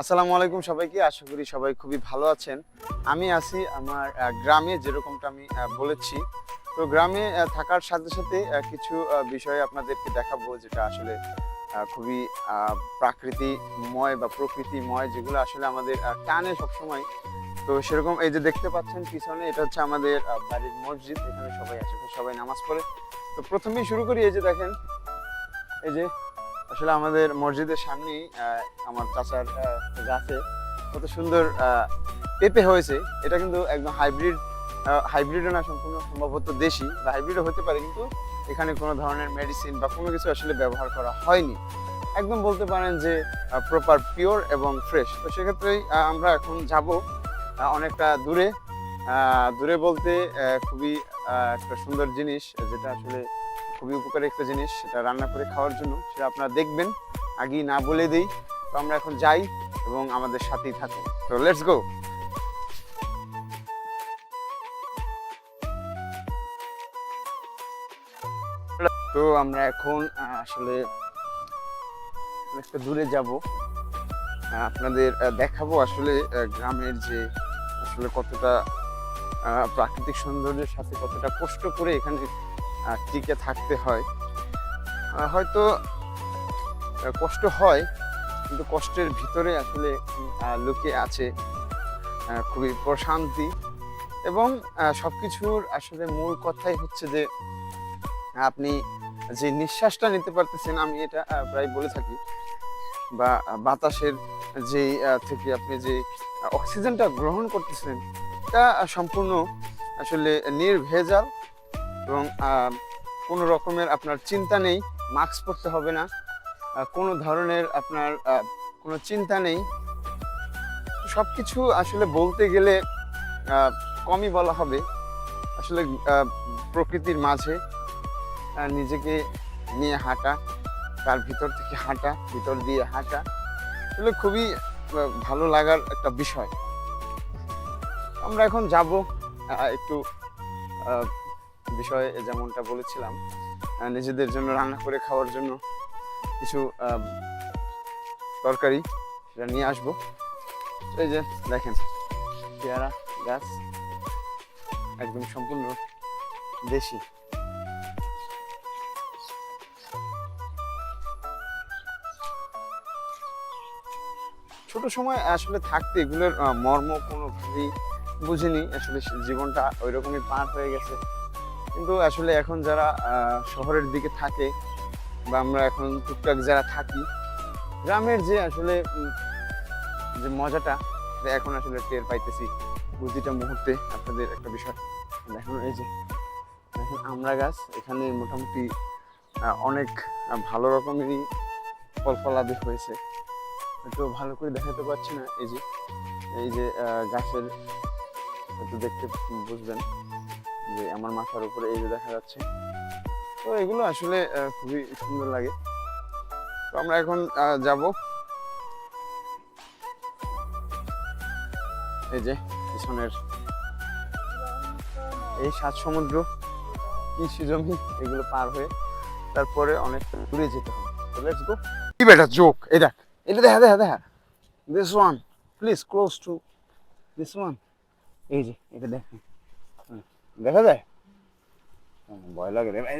আসসালামু আলাইকুম সবাইকে। আশা করি সবাই খুবই ভালো আছেন। আমি আছি আমার গ্রামে যেরকমটা আমি বলেছি। তো গ্রামে থাকার সাথে সাথে কিছু বিষয় আপনাদেরকে দেখাবো যেটা আসলে খুবই প্রাকৃতিময় বা প্রকৃতিময়, যেগুলো আসলে আমাদের টানে সবসময়। তো সেরকম এই যে দেখতে পাচ্ছেন পিছনে, এটা হচ্ছে আমাদের বাড়ির মসজিদ। এখানে সবাই আছে সবাই নামাজ পড়ে। তো প্রথমেই শুরু করি এই যে দেখেন। এই যে আসলে আমাদের মসজিদের সামনেই আমার চাচার গাছে কত সুন্দর পেঁপে হয়েছে। এটা কিন্তু একদম হাইব্রিড হাইব্রিডও না, সম্পূর্ণ সম্ভবত দেশি, বা হাইব্রিডও হতে পারে, কিন্তু এখানে কোনো ধরনের মেডিসিন বা কোনো কিছু আসলে ব্যবহার করা হয়নি। একদম বলতে পারেন যে প্রপার পিওর এবং ফ্রেশ তো সেক্ষেত্রেই আমরা এখন যাব অনেকটা দূরে। দূরে বলতে খুবই একটা সুন্দর জিনিস, যেটা আসলে খুবই উপকারী একটা জিনিস, সেটা রান্না করে খাওয়ার জন্য, সেটা আপনারা দেখবেন। আগেই না বলে দিই। তো আমরা এখন যাই এবং আমাদের সাথেই থাকুন। তো লেটস গো তো আমরা এখন আসলে একটা দূরে যাব। আপনাদের দেখাবো আসলে গ্রামের যে আসলে কতটা প্রাকৃতিক সৌন্দর্যের সাথে কতটা কষ্ট করে এখানে টিকে থাকতে হয়। হয়তো কষ্ট হয়, কিন্তু কষ্টের ভিতরে আসলে লুকিয়ে আছে খুবই প্রশান্তি। এবং সব কিছুর আসলে মূল কথাই হচ্ছে যে, আপনি যে নিঃশ্বাসটা নিতে পারতেছেন, আমি এটা প্রায় বলে থাকি, বা বাতাসের যে থেকে আপনি যে অক্সিজেনটা গ্রহণ করতেছেন এটা সম্পূর্ণ আসলে নির্ভেজাল এবং কোনো রকমের আপনার চিন্তা নেই, মাস্ক পরতে হবে না। কোনো ধরনের আপনার কোনো চিন্তা নেই। সব কিছু আসলে বলতে গেলে কমই বলা হবে। আসলে প্রকৃতির মাঝে নিজেকে নিয়ে হাঁটা, তার ভিতর থেকে হাঁটা, ভিতর দিয়ে হাঁটা, এগুলো খুবই ভালো লাগার একটা বিষয়। আমরা এখন যাব একটু বিষয়ে যেমনটা বলেছিলাম নিজেদের জন্য রান্না করে খাওয়ার জন্য কিছু তরকারি সেটা নিয়ে আসব। এই যে দেখেন, পেয়ারা, গাছ, একদম সম্পূর্ণ দেশি। ছোট সময় আসলে থাকতে এগুলোর মর্ম কোনোভাবেই বুঝিনি, আসলে জীবনটা ওই রকমই পার হয়ে গেছে। কিন্তু আসলে এখন যারা শহরের দিকে থাকে বা আমরা এখন টুকটাক যারা থাকি, গ্রামের যে আসলে যে মজাটা এখন আসলে টের পাইতেছি। প্রতিটা মুহূর্তে আপনাদের একটা বিষয় দেখুন এই যে দেখুন আমরা গাছ, এখানে মোটামুটি অনেক ভালো রকমেরই ফল ফলাদি হয়েছে। হয়তো ভালো করে দেখাতে পারছি না, এই যে এই যে গাছের হয়তো দেখতে বুঝবেন যে আমার মাথার উপরে এই যে দেখা যাচ্ছে। তো এগুলো আসলে খুবই সুন্দর লাগে। তো আমরা এখন যাব। এই যে পিছনের এই সাত সমুদ্র, কৃষি জমি, এগুলো পার হয়ে তারপরে অনেক দূরে যেতে হবে। লেটস গো কি বেটা জোক এই দেখ। এটা দেখা দেখা দেখা। This one please close to this one এই যে এটা দেখেন দেখা যায়? ভয় লাগে রে ভাই